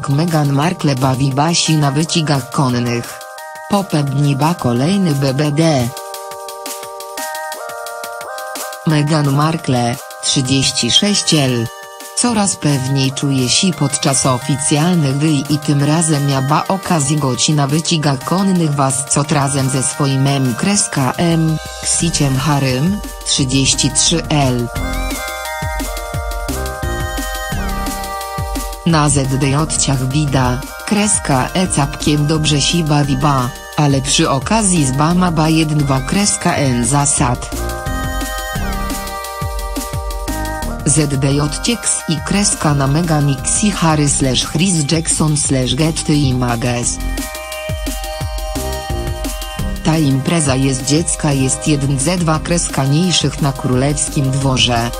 jak Meghan Markle bawi Basi na wyścigach konnych. Popebniba kolejny BBD. Meghan Markle, 36L. Coraz pewniej czuje się podczas oficjalnych wyj i tym razem miała okazję goci na wyścigach konnych was co razem ze swoim M kreska M, Ksiciem Harym, 33L. Na ZDJ-ciach wida, kreska E capkiem dobrze się bawi ba, ale przy okazji z bama ba 1 kreska N zasad. ZDJ Ciex i kreska na Mega Mixi Harry slash Chris Jackson slash Getty Images. Ta impreza jest dziecka jest jeden z dwa kreska mniejszych na królewskim dworze.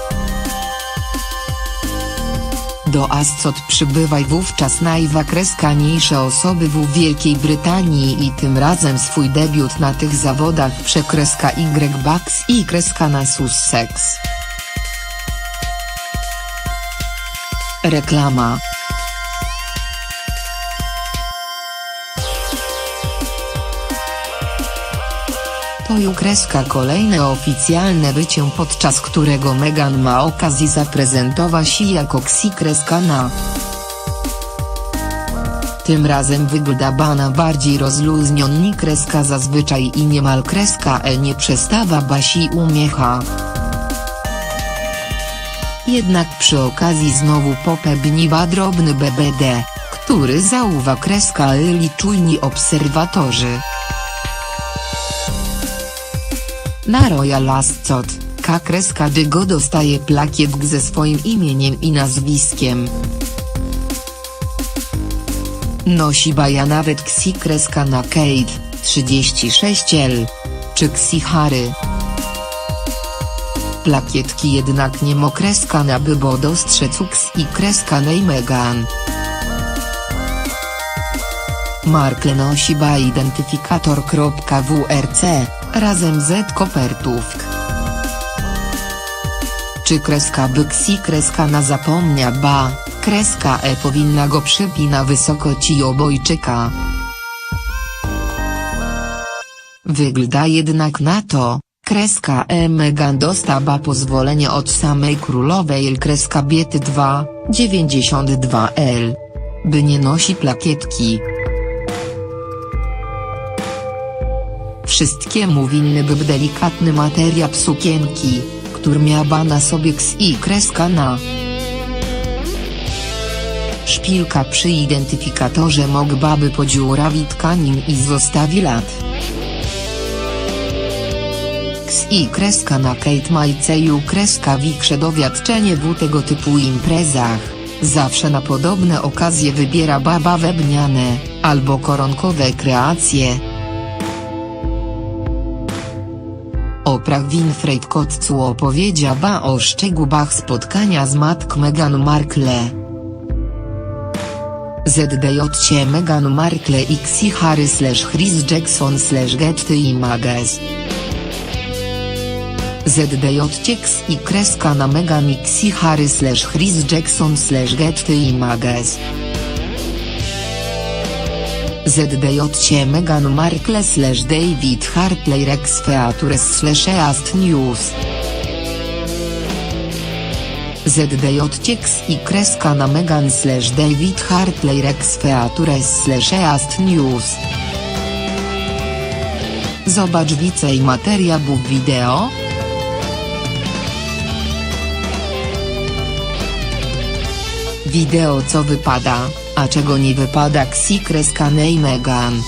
Do Ascot przybywaj wówczas najwa kreska mniejsze osoby w Wielkiej Brytanii i tym razem swój debiut na tych zawodach przekreska Y Bucks i kreska na Sussex. Reklama To ju kreska kolejne oficjalne wycie podczas którego Meghan ma okazję zaprezentować się jako Xi kreska na. Tym razem wygląda bana bardziej rozluźniony kreska zazwyczaj i niemal kreska E nie przestawa basi umiecha. Jednak przy okazji znowu popebniwa drobny BBD, który zauwa kreska Eli czujni obserwatorzy. Na Royal Ascot, K kreska Dygo dostaje plakiet ze swoim imieniem i nazwiskiem. Nosi baja nawet Ksi kreska na Kate, 36L. Czy Ksi Harry. Plakietki jednak nie mo kreska na by bo dostrzec i kreska nej Megan. Markle nosi ba identyfikator.wrc, razem z kopertów. Czy kreska by ksi kreska na zapomnia ba, kreska e powinna go przypina wysokości obojczyka. Wygląda jednak na to, kreska e Megan dostała pozwolenie od samej królowej kreska biety 2, 92L. By nie nosi plakietki. Wszystkiemu winny był delikatny materiał sukienki, który miała na sobie ks i kreska na. Szpilka przy identyfikatorze mogłaby podziurawić tkanin i zostawi lat. Ks i kreska na Kate Majceju kreska wiksze dowiadczenie w tego typu imprezach, zawsze na podobne okazje wybiera baba webniane, albo koronkowe kreacje. Oprah Winfrey Kotcu opowiedziała o szczegółach spotkania z matką Meghan Markle. ZDJ Meghan Markle i Xi Harry slash Chris Jackson slash Getty Images. ZDJ Ciex i kreska na Meghan i Xi Harry slash Chris Jackson slash Getty Images. ZDJ Meghan Markle slash David Hartley Rex Features slash East News. ZDJ Ciex i kreska na Meghan slash David Hartley Rex Features slash East News. Zobacz więcej materiałów wideo. Wideo co wypada, a czego nie wypada kreska Megan